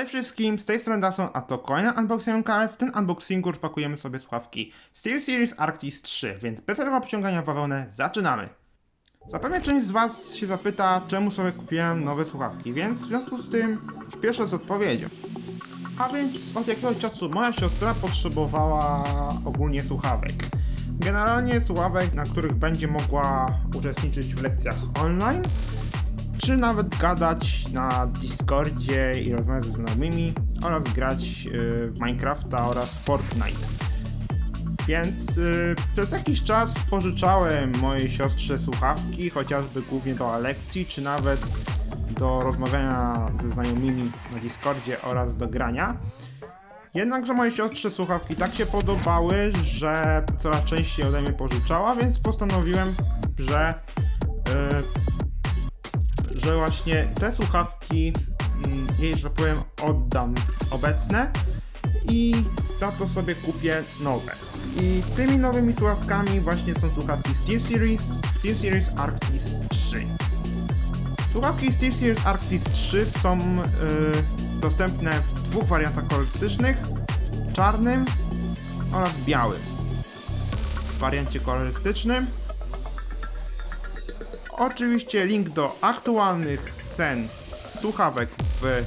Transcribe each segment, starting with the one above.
Cześć wszystkim, z tej strony Dason, a to kolejny unboxing kanał. W tym unboxingu rozpakujemy sobie słuchawki SteelSeries Arctis 3, więc bez tego obciągania w bawełnę zaczynamy. Zapewne część z Was się zapyta, czemu sobie kupiłem nowe słuchawki, więc w związku z tym śpieszę z odpowiedzią. A więc od jakiegoś czasu moja siostra potrzebowała ogólnie słuchawek. Generalnie słuchawek, na których będzie mogła uczestniczyć w lekcjach online, czy nawet gadać na Discordzie i rozmawiać ze znajomymi oraz grać yy, w Minecrafta oraz Fortnite. Więc yy, przez jakiś czas pożyczałem mojej siostrze słuchawki, chociażby głównie do lekcji, czy nawet do rozmawiania ze znajomymi na Discordzie oraz do grania. Jednakże mojej siostrze słuchawki tak się podobały, że coraz częściej ode mnie pożyczała, więc postanowiłem, że że właśnie te słuchawki mm, jej, że tak powiem, oddam obecne i za to sobie kupię nowe. I tymi nowymi słuchawkami właśnie są słuchawki SteelSeries, SteelSeries Arctis 3. Słuchawki SteelSeries Arctis 3 są y, dostępne w dwóch wariantach kolorystycznych, czarnym oraz białym. W wariancie kolorystycznym Oczywiście link do aktualnych cen słuchawek w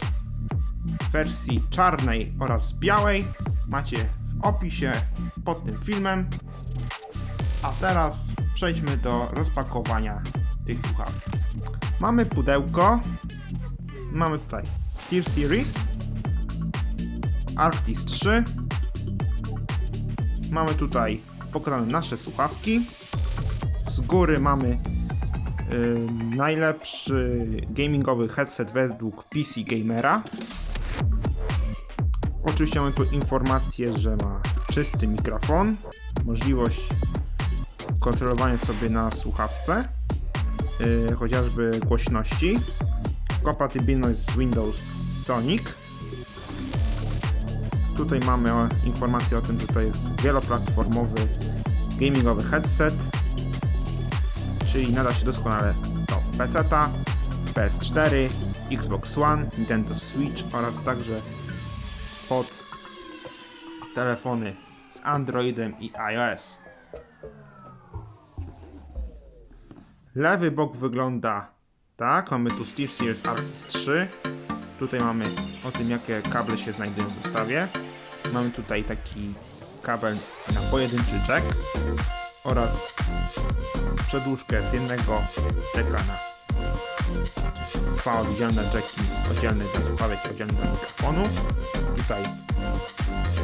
wersji czarnej oraz białej macie w opisie pod tym filmem. A teraz przejdźmy do rozpakowania tych słuchawek. Mamy pudełko. Mamy tutaj SteelSeries Arctis 3. Mamy tutaj pokazane nasze słuchawki. Z góry mamy najlepszy gamingowy headset według PC Gamera. Oczywiście mamy tu informację, że ma czysty mikrofon, możliwość kontrolowania sobie na słuchawce, y, chociażby głośności, kompatybilność z Windows Sonic. Tutaj mamy informację o tym, że to jest wieloplatformowy gamingowy headset, czyli nada się doskonale do PC, PS4, Xbox One, Nintendo Switch oraz także pod telefony z Androidem i iOS. Lewy bok wygląda tak, mamy tu SteelSeries Arctis 3. Tutaj mamy o tym, jakie kable się znajdują w zestawie. Mamy tutaj taki kabel na pojedynczy jack oraz przedłużkę z jednego jacka na dwa oddzielne jacki, oddzielny dla słuchawek i oddzielny dla mikrofonu. Tutaj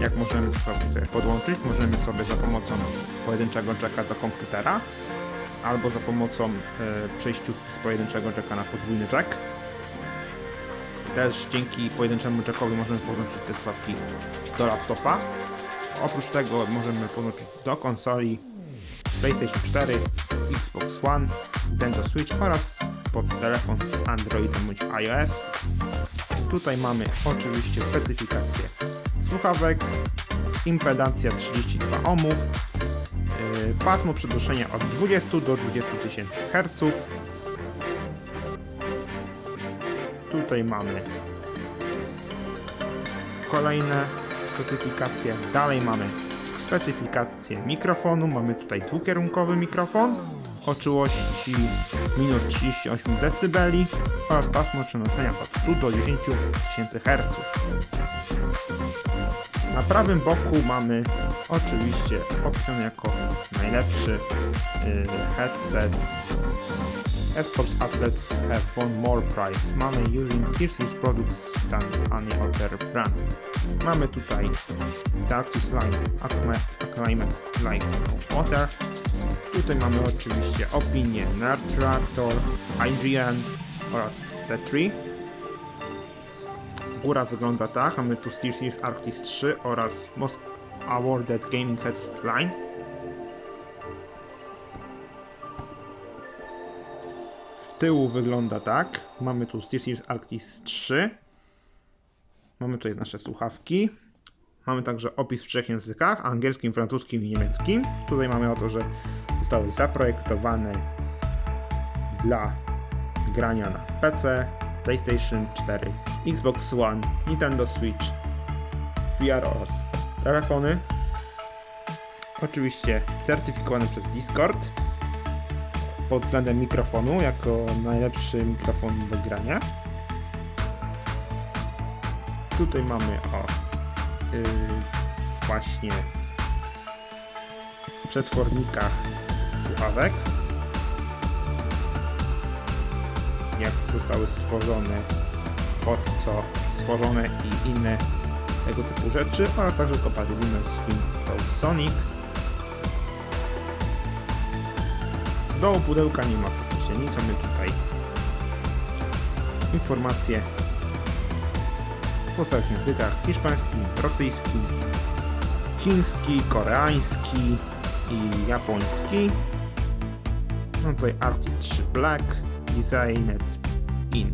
jak możemy sobie podłączyć, możemy sobie za pomocą pojedynczego jacka do komputera albo za pomocą e, przejściówki z pojedynczego jacka na podwójny jack. Też dzięki pojedynczemu jackowi możemy podłączyć te słuchawki do laptopa. Oprócz tego możemy podłączyć do konsoli PlayStation 4, Xbox One, Nintendo Switch oraz pod telefon z Androidem bądź iOS. Tutaj mamy oczywiście specyfikację słuchawek, impedancja 32 ohmów, yy, pasmo przedłużenia od 20 do 20 tysięcy Hz. Tutaj mamy kolejne specyfikacje. Dalej mamy specyfikację mikrofonu. Mamy tutaj dwukierunkowy mikrofon o czułości minus 38 dB oraz pasmo przenoszenia od 100 do 10 tysięcy Hz. Na prawym boku mamy oczywiście opisany jako najlepszy y, headset Esports athletes have won more prize. Mamy using SteelSeries products than any other brand. Mamy tutaj Darkest Line Acclimate- Like Water. Tutaj mamy oczywiście opinię Nerd Reactor, IGN oraz T3. Góra wygląda tak, mamy tu SteelSeries Arctis 3 oraz Most Awarded Gaming Headset Line. Tyłu wygląda tak. Mamy tu SteelSeries Arctis 3. Mamy tutaj nasze słuchawki. Mamy także opis w trzech językach, angielskim, francuskim i niemieckim. Tutaj mamy o to, że zostały zaprojektowane dla grania na PC, PlayStation 4, Xbox One, Nintendo Switch, VR oraz telefony. Oczywiście certyfikowany przez Discord pod względem mikrofonu jako najlepszy mikrofon do grania. Tutaj mamy o yy, właśnie przetwornikach słuchawek. Jak zostały stworzone, pod co stworzone i inne tego typu rzeczy, oraz także kompatybilne z Windows Sonic. Dołu pudełka nie ma praktycznie nic, mamy tutaj informacje w podstawowych językach hiszpański, rosyjski, chiński, koreański i japoński. No tutaj Artist 3 Black, Designed in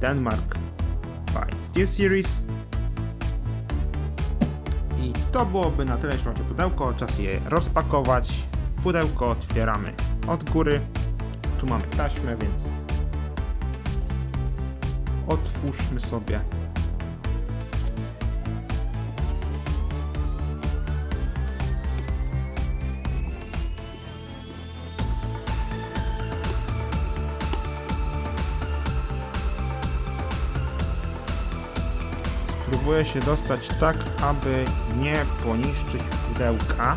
Denmark by Steel Series. I to byłoby na tyle, jeśli o pudełko. Czas je rozpakować. Pudełko otwieramy od góry. Tu mamy taśmę, więc otwórzmy sobie Próbuję się dostać tak, aby nie poniszczyć pudełka.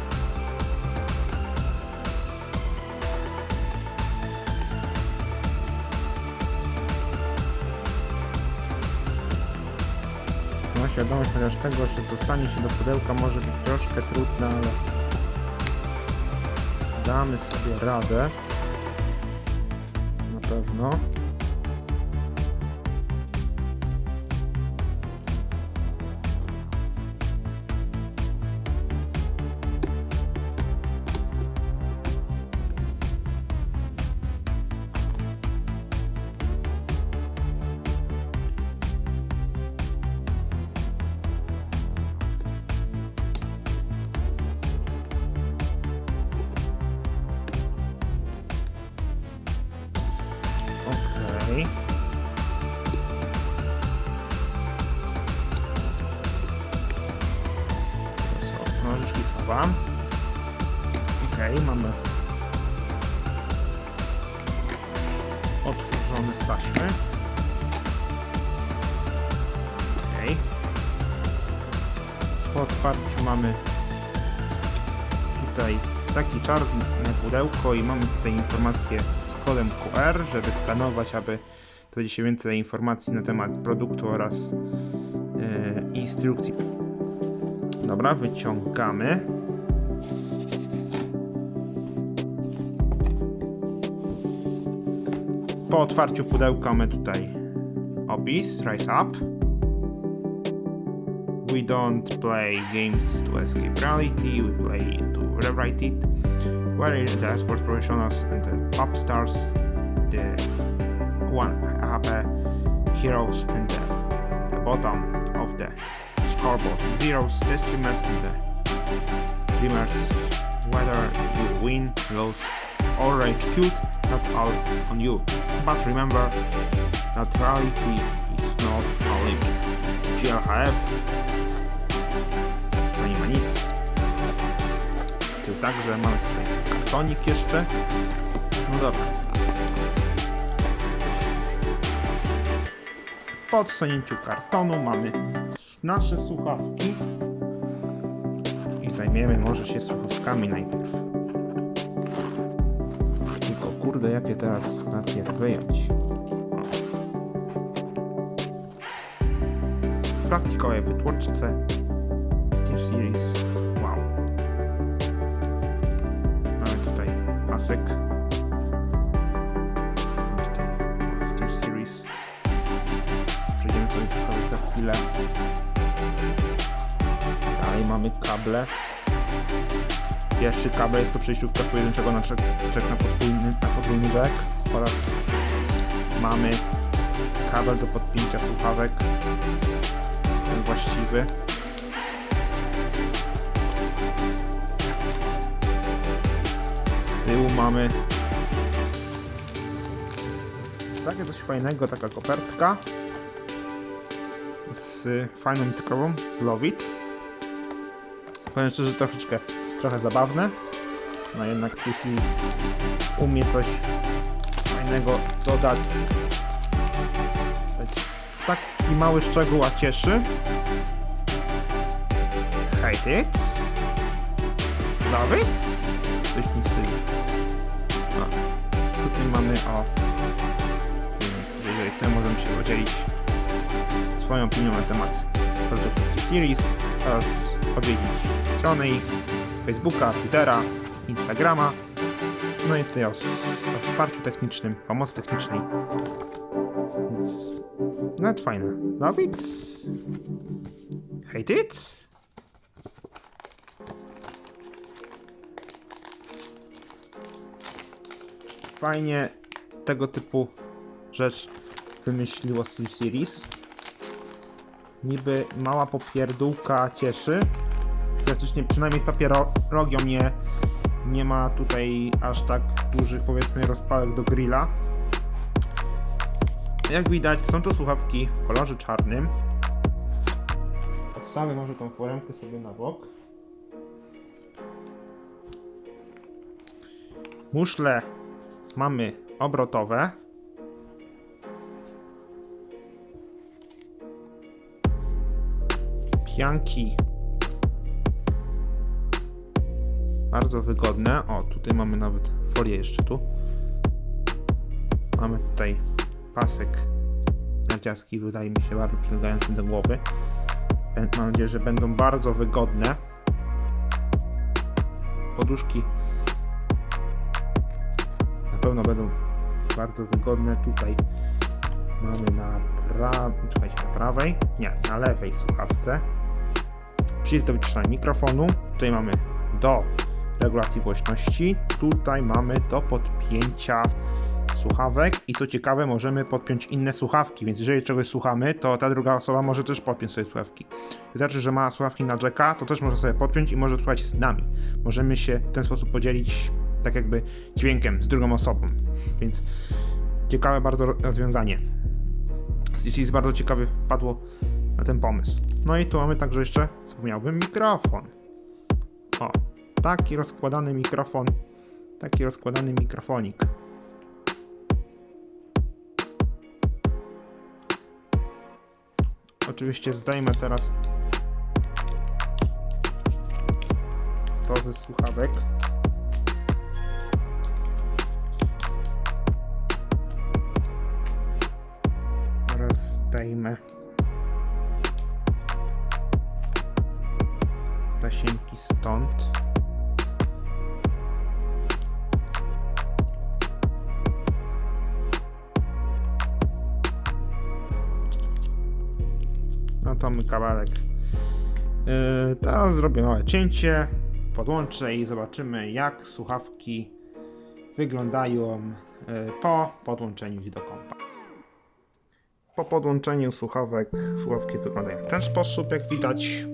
Świadomość chociaż tego, że dostanie się do pudełka może być troszkę trudne, ale damy sobie radę. Na pewno. Schowam. Okej, mamy otworzone z taśmy. Okej. Po otwarciu mamy tutaj taki czarne pudełko i mamy tutaj informacje z kodem QR, żeby skanować, aby dowiedzieć się więcej informacji na temat produktu oraz e, instrukcji. Dobra, wyciągamy. Po otwarciu pudełka mamy tutaj opis, rise up. We don't play games to escape reality, we play to rewrite it. Where the sport professionals and the pop stars, the one up heroes and the, the bottom of the scoreboard zeros, the streamers and the dreamers. Whether you win, lose, or rage cute, not all on you. But remember that reality is not a limit. GLHF to nie ma nic. Tu także mamy tutaj kartonik jeszcze. No dobra. Po odsunięciu kartonu mamy nasze słuchawki. I zajmiemy może się słuchawkami najpierw. Tylko kurde, jakie teraz najpierw wyjąć. Plastikowej wytłoczce Steel Series. Wow. Mamy tutaj pasek. Mamy Steel Series. Sobie za chwilę. Dalej mamy kable. Pierwszy kabel jest to przejściówka z pojedynczego na czek, czek na podwójny, na podwójny jack oraz mamy kabel do podpięcia słuchawek ten właściwy z tyłu mamy Takie coś fajnego, taka kopertka z fajną tykową, Love It. Powiem szczerze, troszeczkę, trochę zabawne, no jednak jeśli umie coś fajnego dodać, taki mały szczegół, a cieszy. Hate it. Love it. Coś tym stylu. O, tutaj mamy o tym, jeżeli chcemy, możemy się podzielić swoją opinią na temat produktów T-Series oraz odwiedzić strony ich, Facebooka, Twittera, Instagrama. No i tutaj o, o wsparciu technicznym, pomocy technicznej. Więc nawet fajne. Love it? Hate it? Fajnie tego typu rzecz wymyśliło Steel Series. Niby mała popierdółka cieszy. Praktycznie przynajmniej z papierologią nie, nie ma tutaj aż tak dużych powiedzmy rozpałek do grilla. Jak widać są to słuchawki w kolorze czarnym. Odstawię może tą foremkę sobie na bok. Muszle mamy obrotowe. Pianki bardzo wygodne. O, tutaj mamy nawet folię jeszcze tu. Mamy tutaj pasek narciarski, wydaje mi się bardzo przylegający do głowy. Bę- Mam nadzieję, że będą bardzo wygodne. Poduszki na pewno będą bardzo wygodne. Tutaj mamy na pra... Czekajcie, na prawej? Nie, na lewej słuchawce. Przycisk do wyciszania mikrofonu. Tutaj mamy do regulacji głośności. Tutaj mamy do podpięcia słuchawek i co ciekawe możemy podpiąć inne słuchawki, więc jeżeli czegoś słuchamy, to ta druga osoba może też podpiąć sobie słuchawki. Wystarczy, że ma słuchawki na jacka, to też może sobie podpiąć i może słuchać z nami. Możemy się w ten sposób podzielić tak jakby dźwiękiem z drugą osobą, więc ciekawe bardzo rozwiązanie. Jest bardzo ciekawy wpadło na ten pomysł. No i tu mamy także jeszcze, wspomniałbym, mikrofon. Taki rozkładany mikrofon, taki rozkładany mikrofonik. Oczywiście zdejmę teraz to ze słuchawek. Teraz zdejmę tasiemki stąd. No to my kawałek. Yy, teraz zrobię małe cięcie, podłączę i zobaczymy jak słuchawki wyglądają yy, po podłączeniu ich do kompa. Po podłączeniu słuchawek słuchawki wyglądają w ten sposób, jak widać.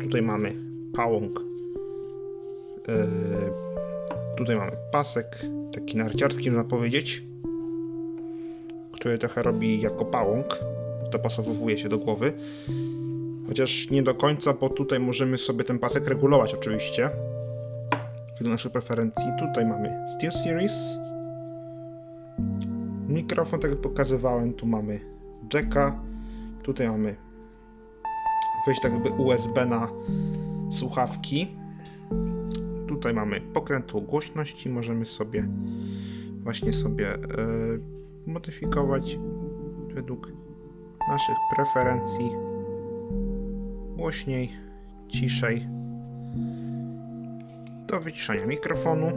Tutaj mamy pałąk. Yy, tutaj mamy pasek, taki narciarski można powiedzieć, który trochę robi jako pałąk dopasowuje się do głowy. Chociaż nie do końca, bo tutaj możemy sobie ten pasek regulować oczywiście. Do naszych preferencji. Tutaj mamy Steel Series. Mikrofon, tak jak pokazywałem, tu mamy jacka. Tutaj mamy wejść tak jakby USB na słuchawki. Tutaj mamy pokrętło głośności. Możemy sobie właśnie sobie e, modyfikować według naszych preferencji głośniej, ciszej do wyciszania mikrofonu.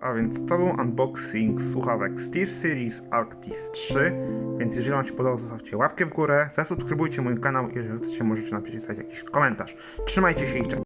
A więc to był unboxing słuchawek Steve Series Arctis 3, więc jeżeli Wam się podobało, zostawcie łapkę w górę, zasubskrybujcie mój kanał, jeżeli chcecie możecie napisać jakiś komentarz. Trzymajcie się i cześć!